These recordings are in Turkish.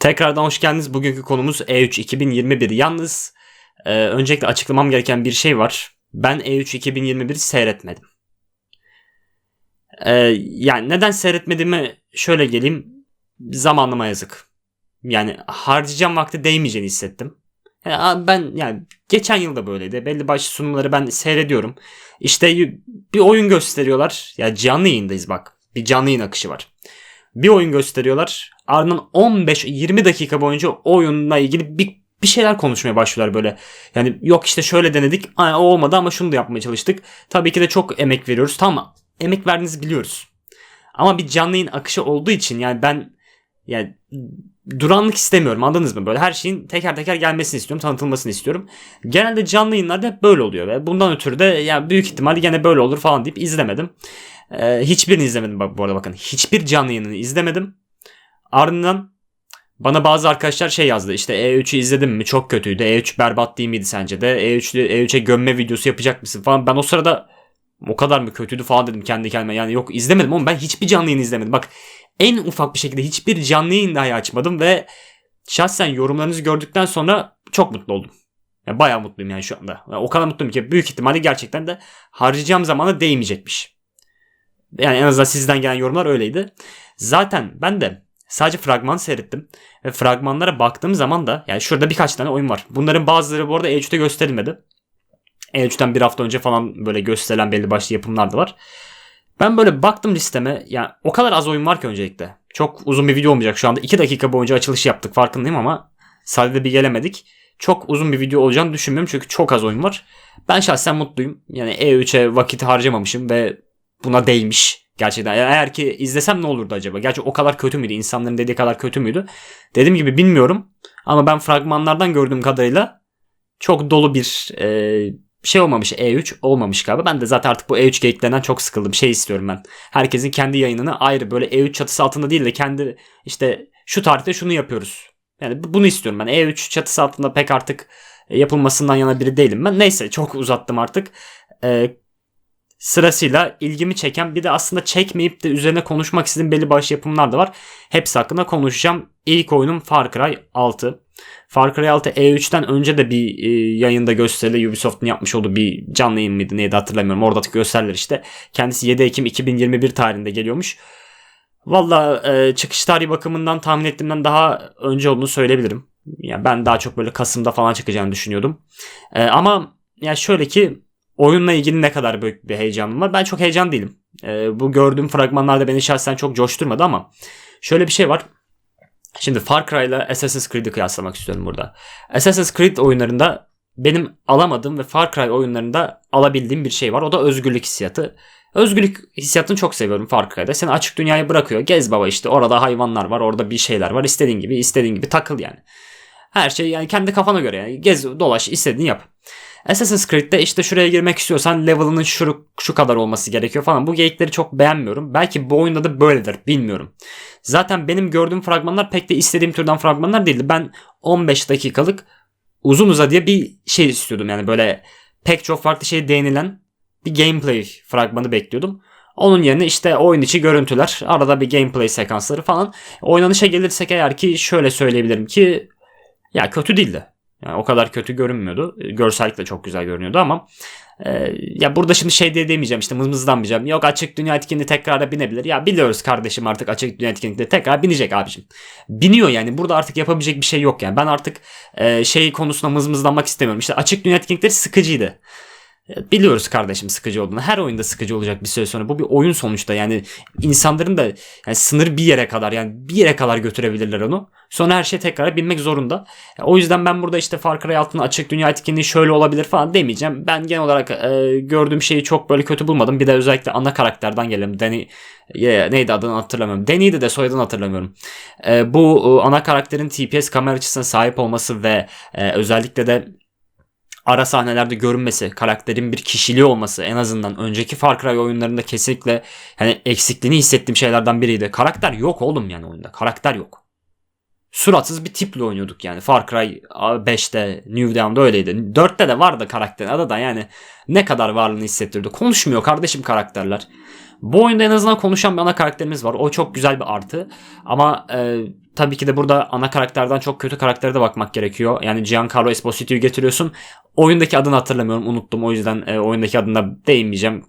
Tekrardan hoş geldiniz. Bugünkü konumuz E3 2021. Yalnız e, öncelikle açıklamam gereken bir şey var. Ben E3 2021 seyretmedim. E, yani neden seyretmediğime şöyle geleyim. Zamanıma yazık. Yani harcayacağım vakti değmeyeceğini hissettim. Yani ben yani geçen yıl da böyleydi. Belli başlı sunumları ben seyrediyorum. İşte bir oyun gösteriyorlar. Ya canlı yayındayız bak. Bir canlı yayın akışı var. Bir oyun gösteriyorlar. Ardından 15-20 dakika boyunca oyunla ilgili bir bir şeyler konuşmaya başlıyorlar böyle. Yani yok işte şöyle denedik. O olmadı ama şunu da yapmaya çalıştık. Tabii ki de çok emek veriyoruz. Tamam emek verdiğinizi biliyoruz. Ama bir canlı yayın akışı olduğu için yani ben yani duranlık istemiyorum anladınız mı? Böyle her şeyin teker teker gelmesini istiyorum, tanıtılmasını istiyorum. Genelde canlı yayınlarda hep böyle oluyor ve bundan ötürü de yani büyük ihtimalle gene böyle olur falan deyip izlemedim. Ee, hiçbirini izlemedim bu arada bakın. Hiçbir canlı yayınını izlemedim. Ardından bana bazı arkadaşlar şey yazdı işte E3'ü izledim mi çok kötüydü. E3 berbat değil miydi sence de? E3'ü E3'e gömme videosu yapacak mısın falan. Ben o sırada o kadar mı kötüydü falan dedim kendi kendime. Yani yok izlemedim ama ben hiçbir canlı yayın izlemedim. Bak en ufak bir şekilde hiçbir canlı yayın dahi açmadım ve şahsen yorumlarınızı gördükten sonra çok mutlu oldum. Yani bayağı mutluyum yani şu anda. Yani o kadar mutluyum ki büyük ihtimalle gerçekten de harcayacağım zamana değmeyecekmiş. Yani en azından sizden gelen yorumlar öyleydi. Zaten ben de Sadece fragman seyrettim. Ve fragmanlara baktığım zaman da yani şurada birkaç tane oyun var. Bunların bazıları bu arada E3'te gösterilmedi. E3'ten bir hafta önce falan böyle gösterilen belli başlı yapımlar da var. Ben böyle baktım listeme. Yani o kadar az oyun var ki öncelikle. Çok uzun bir video olmayacak şu anda. 2 dakika boyunca açılış yaptık farkındayım ama sadece bir gelemedik. Çok uzun bir video olacağını düşünmüyorum çünkü çok az oyun var. Ben şahsen mutluyum. Yani E3'e vakit harcamamışım ve buna değmiş. Gerçekten eğer ki izlesem ne olurdu acaba? Gerçi o kadar kötü müydü? İnsanların dediği kadar kötü müydü? Dediğim gibi bilmiyorum. Ama ben fragmanlardan gördüğüm kadarıyla çok dolu bir e, şey olmamış E3 olmamış galiba. Ben de zaten artık bu E3 geyiklerinden çok sıkıldım. Şey istiyorum ben. Herkesin kendi yayınını ayrı böyle E3 çatısı altında değil de kendi işte şu tarihte şunu yapıyoruz. Yani bunu istiyorum ben. E3 çatısı altında pek artık yapılmasından yana biri değilim ben. Neyse çok uzattım artık. Ee, sırasıyla ilgimi çeken bir de aslında çekmeyip de üzerine konuşmak istediğim belli başlı yapımlar da var. Hepsi hakkında konuşacağım. İlk oyunum Far Cry 6. Far Cry 6 E3'ten önce de bir e, yayında gösterili Ubisoft'un yapmış olduğu bir canlı yayın mıydı neydi hatırlamıyorum. Oradaki gösteriler işte. Kendisi 7 Ekim 2021 tarihinde geliyormuş. Valla e, çıkış tarihi bakımından tahmin ettiğimden daha önce olduğunu söyleyebilirim. Yani ben daha çok böyle Kasım'da falan çıkacağını düşünüyordum. E, ama yani şöyle ki oyunla ilgili ne kadar büyük bir heyecanım var. Ben çok heyecan değilim. E, bu gördüğüm fragmanlarda beni şahsen çok coşturmadı ama şöyle bir şey var. Şimdi Far Cry ile Assassin's Creed'i kıyaslamak istiyorum burada. Assassin's Creed oyunlarında benim alamadığım ve Far Cry oyunlarında alabildiğim bir şey var. O da özgürlük hissiyatı. Özgürlük hissiyatını çok seviyorum Far Cry'da. Seni açık dünyaya bırakıyor. Gez baba işte orada hayvanlar var, orada bir şeyler var. İstediğin gibi, istediğin gibi takıl yani. Her şey yani kendi kafana göre yani. Gez, dolaş, istediğini yap. Assassin's Creed'de işte şuraya girmek istiyorsan level'ının şu, şu kadar olması gerekiyor falan. Bu geyikleri çok beğenmiyorum. Belki bu oyunda da böyledir bilmiyorum. Zaten benim gördüğüm fragmanlar pek de istediğim türden fragmanlar değildi. Ben 15 dakikalık uzun uzadıya bir şey istiyordum. Yani böyle pek çok farklı şey değinilen bir gameplay fragmanı bekliyordum. Onun yerine işte oyun içi görüntüler, arada bir gameplay sekansları falan. Oynanışa gelirsek eğer ki şöyle söyleyebilirim ki ya kötü değildi. Yani o kadar kötü görünmüyordu. Görsellik de çok güzel görünüyordu ama e, ya burada şimdi şey diye demeyeceğim işte mızmızlanmayacağım. Yok açık dünya etkinliği tekrar binebilir. Ya biliyoruz kardeşim artık açık dünya etkinliğinde tekrar binecek abicim. Biniyor yani burada artık yapabilecek bir şey yok yani. Ben artık e, şey konusunda mızmızlanmak istemiyorum. İşte açık dünya etkinlikleri sıkıcıydı. Biliyoruz kardeşim sıkıcı olduğunu. Her oyunda sıkıcı olacak bir süre sonra. Bu bir oyun sonuçta. Yani insanların da yani sınır bir yere kadar yani bir yere kadar götürebilirler onu. Sonra her şey tekrar binmek zorunda. O yüzden ben burada işte Far Cry altına açık dünya etkinliği şöyle olabilir falan demeyeceğim. Ben genel olarak e, gördüğüm şeyi çok böyle kötü bulmadım. Bir de özellikle ana karakterden gelelim. Danny yeah, neydi adını hatırlamıyorum. Danny'di de soyadını hatırlamıyorum. E, bu e, ana karakterin TPS kamera açısına sahip olması ve e, özellikle de ara sahnelerde görünmesi, karakterin bir kişiliği olması en azından önceki Far Cry oyunlarında kesinlikle hani eksikliğini hissettiğim şeylerden biriydi. Karakter yok oğlum yani oyunda. Karakter yok. Suratsız bir tiple oynuyorduk yani. Far Cry 5'te, New Dawn'da öyleydi. 4'te de vardı karakterin adı da yani ne kadar varlığını hissettirdi. Konuşmuyor kardeşim karakterler. Bu oyunda en azından konuşan bir ana karakterimiz var. O çok güzel bir artı. Ama e, tabii ki de burada ana karakterden çok kötü karaktere de bakmak gerekiyor. Yani Giancarlo Esposito'yu getiriyorsun. Oyundaki adını hatırlamıyorum. Unuttum. O yüzden e, oyundaki adına değinmeyeceğim.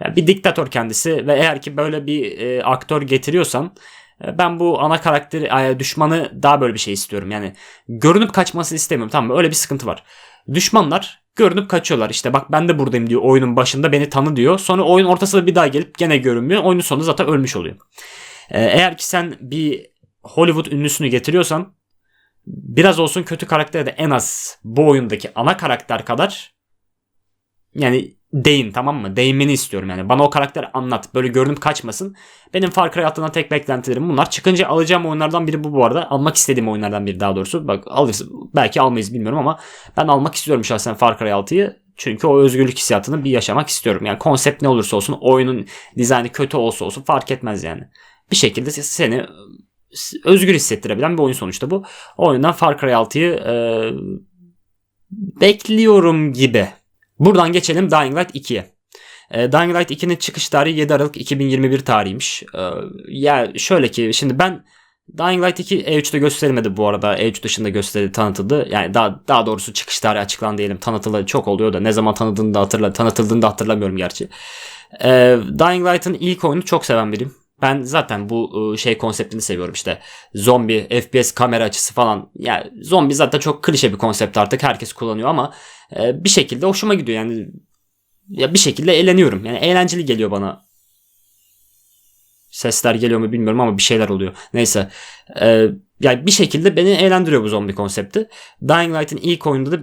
Yani bir diktatör kendisi ve eğer ki böyle bir e, aktör getiriyorsan ben bu ana karakteri düşmanı daha böyle bir şey istiyorum. Yani görünüp kaçması istemiyorum. Tamam? Öyle bir sıkıntı var. Düşmanlar görünüp kaçıyorlar. İşte bak ben de buradayım diyor oyunun başında beni tanı diyor. Sonra oyun ortasında bir daha gelip gene görünmüyor. Oyunun sonunda zaten ölmüş oluyor. E, eğer ki sen bir Hollywood ünlüsünü getiriyorsan biraz olsun kötü karakteri de en az bu oyundaki ana karakter kadar yani değin tamam mı? Değinmeni istiyorum yani. Bana o karakteri anlat. Böyle görünüp kaçmasın. Benim Far Cry hattına tek beklentilerim bunlar. Çıkınca alacağım oyunlardan biri bu bu arada. Almak istediğim oyunlardan biri daha doğrusu. Bak alırız. Belki almayız bilmiyorum ama ben almak istiyorum şahsen Far Cry 6'yı. Çünkü o özgürlük hissiyatını bir yaşamak istiyorum. Yani konsept ne olursa olsun oyunun dizaynı kötü olsa olsun fark etmez yani. Bir şekilde seni özgür hissettirebilen bir oyun sonuçta bu. O oyundan Far Cry 6'yı e, bekliyorum gibi. Buradan geçelim Dying Light 2'ye. E, Dying Light 2'nin çıkış tarihi 7 Aralık 2021 tarihiymiş. E, ya şöyle ki şimdi ben Dying Light 2 E3'te gösterilmedi bu arada. E3 dışında gösterildi, tanıtıldı. Yani daha daha doğrusu çıkış tarihi açıklandı diyelim. Tanıtılı çok oluyor da ne zaman tanıdığını da hatırla, tanıtıldığını da hatırlamıyorum gerçi. E, Dying Light'ın ilk oyunu çok seven biriyim. Ben zaten bu şey konseptini seviyorum işte. Zombi, FPS kamera açısı falan. Yani zombi zaten çok klişe bir konsept artık. Herkes kullanıyor ama bir şekilde hoşuma gidiyor. Yani ya bir şekilde eğleniyorum. Yani eğlenceli geliyor bana. Sesler geliyor mu bilmiyorum ama bir şeyler oluyor. Neyse. Ee, yani bir şekilde beni eğlendiriyor bu zombi konsepti. Dying Light'ın ilk oyunda da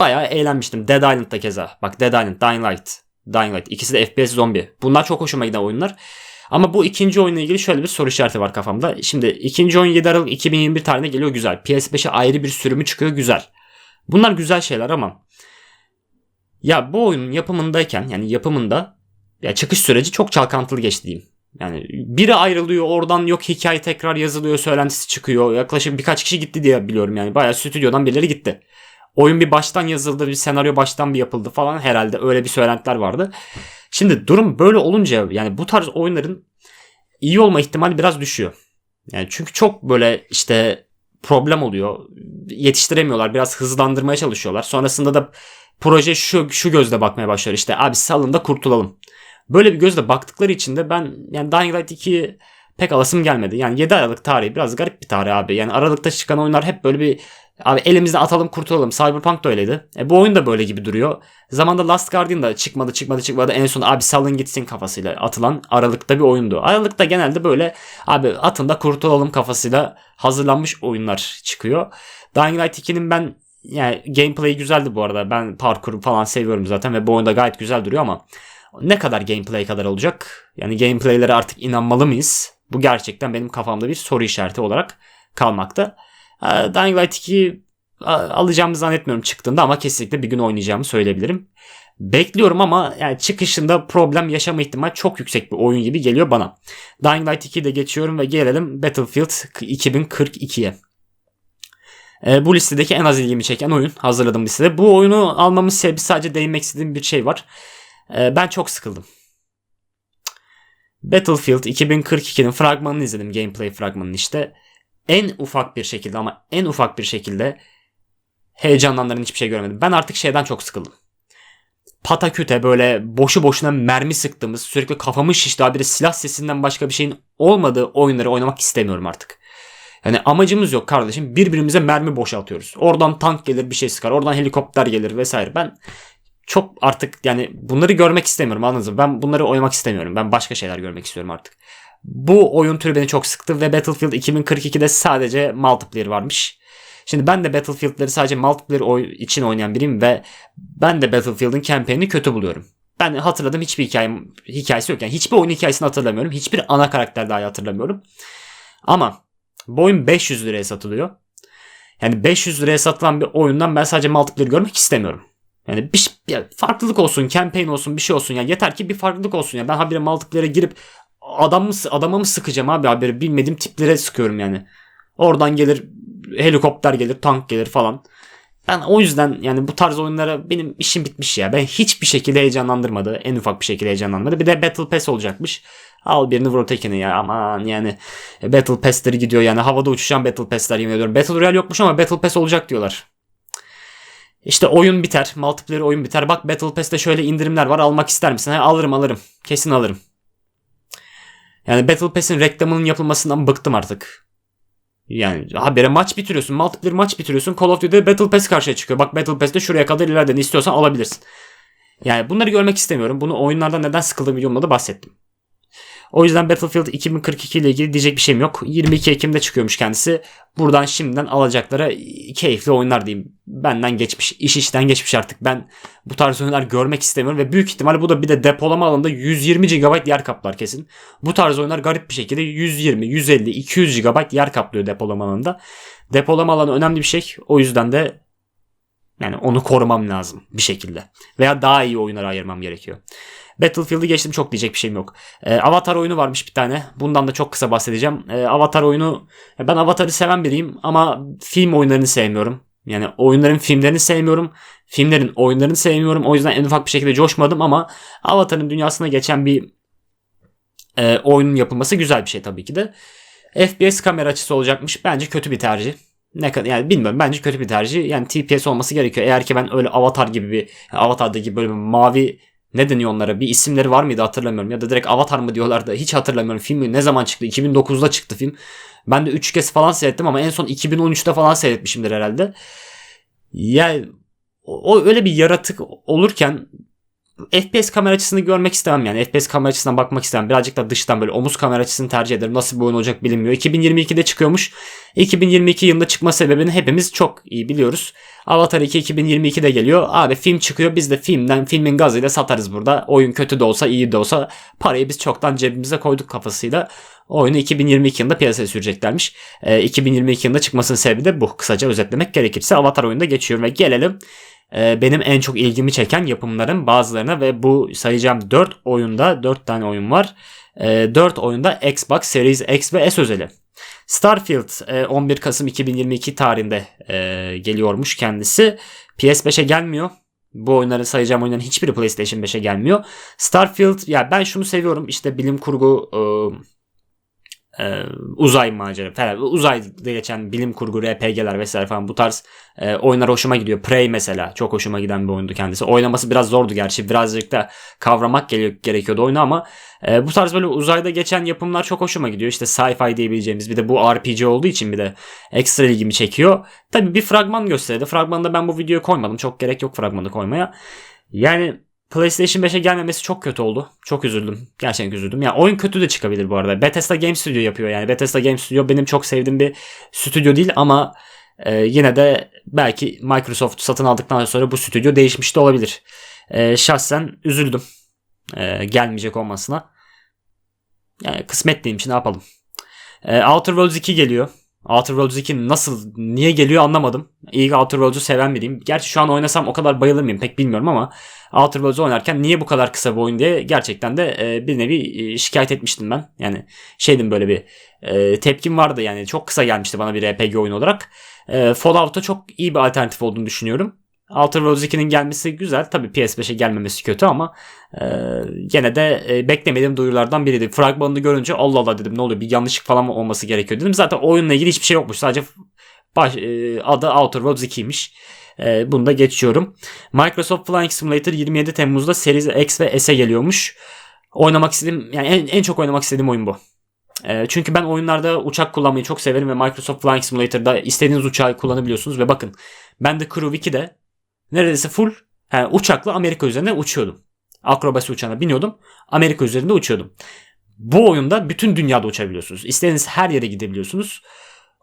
bayağı eğlenmiştim. Dead Island'da keza. Bak Dead Island, Dying Light. Dying Light. İkisi de FPS zombi. Bunlar çok hoşuma giden oyunlar. Ama bu ikinci oyunla ilgili şöyle bir soru işareti var kafamda. Şimdi ikinci oyun 7 Aralık 2021 tarihine geliyor güzel. PS5'e ayrı bir sürümü çıkıyor güzel. Bunlar güzel şeyler ama ya bu oyunun yapımındayken yani yapımında ya çıkış süreci çok çalkantılı geçti diyeyim. Yani biri ayrılıyor oradan yok hikaye tekrar yazılıyor söylentisi çıkıyor. Yaklaşık birkaç kişi gitti diye biliyorum yani. Bayağı stüdyodan birileri gitti. Oyun bir baştan yazıldı, bir senaryo baştan bir yapıldı falan herhalde öyle bir söylentiler vardı. Şimdi durum böyle olunca yani bu tarz oyunların iyi olma ihtimali biraz düşüyor. Yani çünkü çok böyle işte problem oluyor. Yetiştiremiyorlar. Biraz hızlandırmaya çalışıyorlar. Sonrasında da proje şu şu gözle bakmaya başlıyor. İşte abi salın da kurtulalım. Böyle bir gözle baktıkları için de ben yani Dying Light 2'yi pek alasım gelmedi. Yani 7 Aralık tarihi biraz garip bir tarih abi. Yani Aralık'ta çıkan oyunlar hep böyle bir Abi elimizden atalım kurtulalım. Cyberpunk da öyleydi. E, bu oyun da böyle gibi duruyor. Zamanda Last Guardian da çıkmadı çıkmadı çıkmadı. En son abi salın gitsin kafasıyla atılan Aralık'ta bir oyundu. Aralık'ta genelde böyle abi atın da kurtulalım kafasıyla hazırlanmış oyunlar çıkıyor. Dying Light 2'nin ben yani gameplay güzeldi bu arada. Ben parkur falan seviyorum zaten ve bu oyunda gayet güzel duruyor ama ne kadar gameplay kadar olacak? Yani gameplaylere artık inanmalı mıyız? Bu gerçekten benim kafamda bir soru işareti olarak kalmakta. Ee, Dying Light 2 alacağımı zannetmiyorum çıktığında ama kesinlikle bir gün oynayacağımı söyleyebilirim. Bekliyorum ama yani çıkışında problem yaşama ihtimali çok yüksek bir oyun gibi geliyor bana. Dying Light 2'yi de geçiyorum ve gelelim Battlefield 2042'ye. E, bu listedeki en az ilgimi çeken oyun hazırladığım listede. Bu oyunu almamın sebebi sadece değinmek istediğim bir şey var. E, ben çok sıkıldım. Battlefield 2042'nin fragmanını izledim. Gameplay fragmanını işte en ufak bir şekilde ama en ufak bir şekilde heyecanlandıran hiçbir şey görmedim. Ben artık şeyden çok sıkıldım. Pataküte böyle boşu boşuna mermi sıktığımız sürekli kafamı şişti abi silah sesinden başka bir şeyin olmadığı oyunları oynamak istemiyorum artık. Yani amacımız yok kardeşim. Birbirimize mermi boşaltıyoruz. Oradan tank gelir bir şey sıkar. Oradan helikopter gelir vesaire. Ben çok artık yani bunları görmek istemiyorum anladınız mı? Ben bunları oynamak istemiyorum. Ben başka şeyler görmek istiyorum artık. Bu oyun türü beni çok sıktı ve Battlefield 2042'de sadece multiplayer varmış. Şimdi ben de Battlefield'leri sadece multiplayer için oynayan biriyim ve ben de Battlefield'ın campaign'i kötü buluyorum. Ben hatırladım hiçbir hikayem, hikayesi yok. Yani hiçbir oyun hikayesini hatırlamıyorum. Hiçbir ana karakter dahi hatırlamıyorum. Ama bu oyun 500 liraya satılıyor. Yani 500 liraya satılan bir oyundan ben sadece multiplayer görmek istemiyorum. Yani bir, bir farklılık olsun, campaign olsun, bir şey olsun. Yani yeter ki bir farklılık olsun. Yani ben habire multiplayer'e girip adam mı, adama mı sıkacağım abi haberi bilmediğim tiplere sıkıyorum yani. Oradan gelir helikopter gelir tank gelir falan. Ben o yüzden yani bu tarz oyunlara benim işim bitmiş ya. Ben hiçbir şekilde heyecanlandırmadı. En ufak bir şekilde heyecanlandırmadı. Bir de Battle Pass olacakmış. Al birini vur ötekini ya aman yani Battle Pass'leri gidiyor yani havada uçuşan Battle Pass'ler yemin ediyorum. Battle Royale yokmuş ama Battle Pass olacak diyorlar. İşte oyun biter. Multiplayer oyun biter. Bak Battle Pass'te şöyle indirimler var. Almak ister misin? Ha, alırım alırım. Kesin alırım. Yani Battle Pass'in reklamının yapılmasından bıktım artık. Yani habere maç bitiriyorsun. Multiplayer maç bitiriyorsun. Call of Duty'de Battle Pass karşıya çıkıyor. Bak Battle Pass'te şuraya kadar ileride ne istiyorsan alabilirsin. Yani bunları görmek istemiyorum. Bunu oyunlardan neden sıkıldığım videomda da bahsettim. O yüzden Battlefield 2042 ile ilgili diyecek bir şeyim yok. 22 Ekim'de çıkıyormuş kendisi. Buradan şimdiden alacaklara keyifli oyunlar diyeyim. Benden geçmiş, iş işten geçmiş artık. Ben bu tarz oyunlar görmek istemiyorum ve büyük ihtimal bu da bir de depolama alanında 120 GB yer kaplar kesin. Bu tarz oyunlar garip bir şekilde 120, 150, 200 GB yer kaplıyor depolama alanında. Depolama alanı önemli bir şey. O yüzden de yani onu korumam lazım bir şekilde. Veya daha iyi oyunlara ayırmam gerekiyor. Battlefield'i geçtim çok diyecek bir şeyim yok. Ee, Avatar oyunu varmış bir tane. Bundan da çok kısa bahsedeceğim. Ee, Avatar oyunu ben Avatar'ı seven biriyim ama film oyunlarını sevmiyorum. Yani oyunların filmlerini sevmiyorum. Filmlerin oyunlarını sevmiyorum. O yüzden en ufak bir şekilde coşmadım ama Avatar'ın dünyasına geçen bir e, oyunun yapılması güzel bir şey tabii ki de. FPS kamera açısı olacakmış. Bence kötü bir tercih. Ne kadar yani bilmiyorum bence kötü bir tercih. Yani TPS olması gerekiyor. Eğer ki ben öyle Avatar gibi bir Avatar'daki böyle bir mavi ne deniyor onlara? Bir isimleri var mıydı hatırlamıyorum. Ya da direkt Avatar mı diyorlardı? Hiç hatırlamıyorum. Filmi ne zaman çıktı? 2009'da çıktı film. Ben de 3 kez falan seyrettim ama en son 2013'te falan seyretmişimdir herhalde. Yani o öyle bir yaratık olurken FPS kamera açısını görmek istemem yani. FPS kamera açısından bakmak istemem. Birazcık da dıştan böyle omuz kamera açısını tercih ederim. Nasıl bir oyun olacak bilinmiyor. 2022'de çıkıyormuş. 2022 yılında çıkma sebebini hepimiz çok iyi biliyoruz. Avatar 2 2022'de geliyor. Abi film çıkıyor. Biz de filmden filmin gazıyla satarız burada. Oyun kötü de olsa iyi de olsa parayı biz çoktan cebimize koyduk kafasıyla. Oyunu 2022 yılında piyasaya süreceklermiş. E, 2022 yılında çıkmasının sebebi de bu. Kısaca özetlemek gerekirse Avatar oyunda geçiyor ve gelelim ee, benim en çok ilgimi çeken yapımların bazılarına ve bu sayacağım 4 oyunda 4 tane oyun var. 4 ee, oyunda Xbox Series X ve S özeli. Starfield 11 e, Kasım 2022 tarihinde e, geliyormuş kendisi. PS5'e gelmiyor. Bu oyunları sayacağım oyunların hiçbiri PlayStation 5'e gelmiyor. Starfield ya ben şunu seviyorum. İşte bilim kurgu e, uzay macera falan uzayda geçen bilim kurgu RPG'ler vesaire falan bu tarz e, oyunlar hoşuma gidiyor. Prey mesela çok hoşuma giden bir oyundu kendisi. Oynaması biraz zordu gerçi. Birazcık da kavramak gerekiyordu oyunu ama e, bu tarz böyle uzayda geçen yapımlar çok hoşuma gidiyor. İşte sci-fi diyebileceğimiz bir de bu RPG olduğu için bir de ekstra ilgimi çekiyor. Tabi bir fragman gösterdi. Fragmanda ben bu videoyu koymadım. Çok gerek yok fragmanı koymaya. Yani PlayStation 5'e gelmemesi çok kötü oldu. Çok üzüldüm. Gerçekten üzüldüm. Ya yani oyun kötü de çıkabilir bu arada. Bethesda Game Studio yapıyor yani. Bethesda Game Studio benim çok sevdiğim bir stüdyo değil ama e, yine de belki Microsoft satın aldıktan sonra bu stüdyo değişmiş de olabilir. E, şahsen üzüldüm. E, gelmeyecek olmasına. Yani kısmet değilmiş ne yapalım. E, Outer Worlds 2 geliyor. Outer Worlds 2 nasıl, niye geliyor anlamadım. İyi Outer Worlds'u seven biriyim. Gerçi şu an oynasam o kadar bayılır mıyım pek bilmiyorum ama Outer Worlds oynarken niye bu kadar kısa bir oyun diye gerçekten de e, bir nevi e, şikayet etmiştim ben. Yani şeydim böyle bir e, tepkim vardı yani çok kısa gelmişti bana bir RPG oyun olarak. E, Fallout'a çok iyi bir alternatif olduğunu düşünüyorum. Outer Worlds 2'nin gelmesi güzel. Tabii PS5'e gelmemesi kötü ama e, gene de e, beklemediğim duyurulardan biriydi. Fragmanını görünce Allah Allah dedim ne oluyor bir yanlışlık falan mı olması gerekiyor dedim. Zaten oyunla ilgili hiçbir şey yokmuş. Sadece baş, e, adı Outer Worlds 2'ymiş. E, bunu da geçiyorum. Microsoft Flying Simulator 27 Temmuz'da Series X ve S'e geliyormuş. Oynamak istediğim yani en, en çok oynamak istediğim oyun bu. E, çünkü ben oyunlarda uçak kullanmayı çok severim ve Microsoft Flying Simulator'da istediğiniz uçağı kullanabiliyorsunuz ve bakın ben de Crew 2'de neredeyse full yani uçakla Amerika üzerine uçuyordum. Akrobasi uçağına biniyordum. Amerika üzerinde uçuyordum. Bu oyunda bütün dünyada uçabiliyorsunuz. İstediğiniz her yere gidebiliyorsunuz.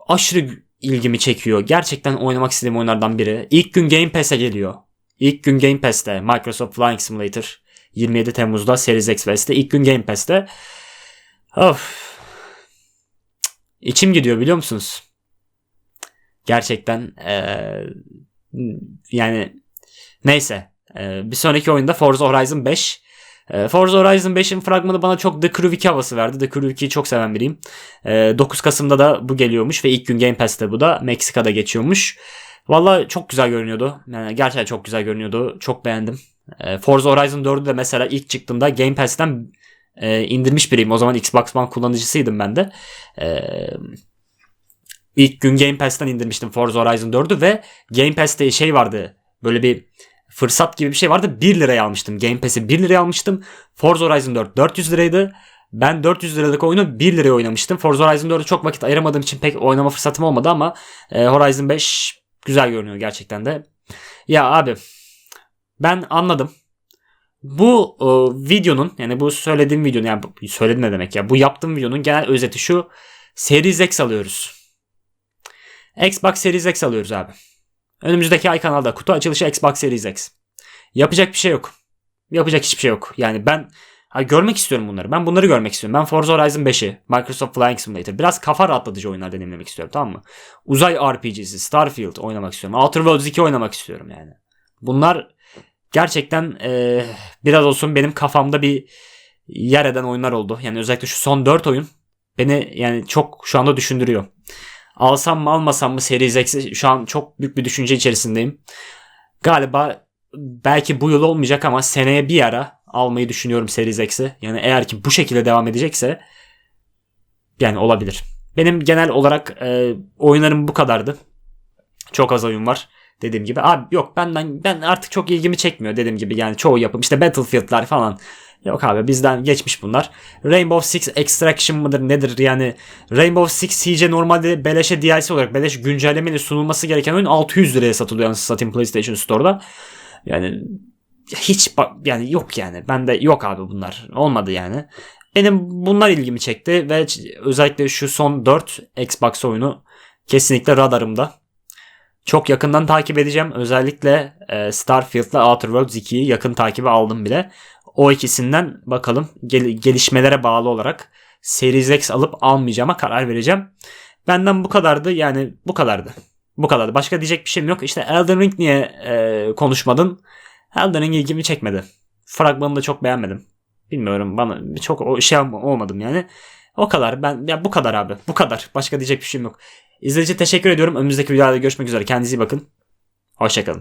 Aşırı ilgimi çekiyor. Gerçekten oynamak istediğim oyunlardan biri. İlk gün Game Pass'e geliyor. İlk gün Game Pass'te Microsoft Flying Simulator 27 Temmuz'da Series X ve S'te ilk gün Game Pass'te. Of. İçim gidiyor biliyor musunuz? Gerçekten ee, yani neyse. Ee, bir sonraki oyunda Forza Horizon 5 ee, Forza Horizon 5'in fragmanı bana çok The Crew 2 havası verdi. The Crew 2'yi çok seven biriyim. 9 Kasım'da da bu geliyormuş ve ilk gün Game Pass'te bu da Meksika'da geçiyormuş. Valla çok güzel görünüyordu. Yani gerçekten çok güzel görünüyordu. Çok beğendim. E, Forza Horizon 4'ü de mesela ilk çıktığımda Game Pass'ten e, indirmiş biriyim. O zaman Xbox One kullanıcısıydım ben de. E, ilk gün Game Pass'ten indirmiştim Forza Horizon 4'ü ve Game Pass'te şey vardı. Böyle bir fırsat gibi bir şey vardı. 1 liraya almıştım. Game Pass'i 1 liraya almıştım. Forza Horizon 4 400 liraydı. Ben 400 liralık oyunu 1 liraya oynamıştım. Forza Horizon 4'e çok vakit ayıramadığım için pek oynama fırsatım olmadı ama e, Horizon 5 güzel görünüyor gerçekten de. Ya abi ben anladım. Bu e, videonun yani bu söylediğim videonun yani söyledim ne demek ya bu yaptığım videonun genel özeti şu. Series X alıyoruz. Xbox Series X alıyoruz abi. Önümüzdeki ay kanalda kutu açılışı Xbox Series X. Yapacak bir şey yok. Yapacak hiçbir şey yok. Yani ben ha, görmek istiyorum bunları. Ben bunları görmek istiyorum. Ben Forza Horizon 5'i, Microsoft Flying Simulator biraz kafa rahatlatıcı oyunlar deneyimlemek istiyorum tamam mı? Uzay RPG'si, Starfield oynamak istiyorum. Outer Worlds 2 oynamak istiyorum yani. Bunlar gerçekten e, biraz olsun benim kafamda bir yer eden oyunlar oldu. Yani özellikle şu son 4 oyun beni yani çok şu anda düşündürüyor. Alsam mı almasam mı Series X'i şu an çok büyük bir düşünce içerisindeyim. Galiba belki bu yıl olmayacak ama seneye bir ara almayı düşünüyorum Series X'i. Yani eğer ki bu şekilde devam edecekse yani olabilir. Benim genel olarak e, oyunlarım bu kadardı. Çok az oyun var dediğim gibi. Abi yok benden ben artık çok ilgimi çekmiyor dediğim gibi yani çoğu yapım işte Battlefield'lar falan. Yok abi bizden geçmiş bunlar. Rainbow Six Extraction mıdır nedir yani Rainbow Six Siege normalde beleşe DLC olarak beleş güncellemeyle sunulması gereken oyun 600 liraya satılıyor yani satayım PlayStation Store'da. Yani hiç yani yok yani. Bende yok abi bunlar. Olmadı yani. Benim bunlar ilgimi çekti ve özellikle şu son 4 Xbox oyunu kesinlikle radarımda. Çok yakından takip edeceğim. Özellikle e, Starfield'la Outer Worlds 2'yi yakın takibe aldım bile. O ikisinden bakalım gel- gelişmelere bağlı olarak Series X alıp almayacağıma karar vereceğim. Benden bu kadardı yani bu kadardı. Bu kadardı. Başka diyecek bir şeyim yok. İşte Elden Ring niye e, konuşmadın? Elden Ring ilgimi çekmedi. Fragmanını da çok beğenmedim. Bilmiyorum bana çok o şey olmadım yani. O kadar. Ben ya bu kadar abi. Bu kadar. Başka diyecek bir şeyim yok. İzlediğiniz için teşekkür ediyorum. Önümüzdeki videolarda görüşmek üzere. Kendinize iyi bakın. Hoşçakalın.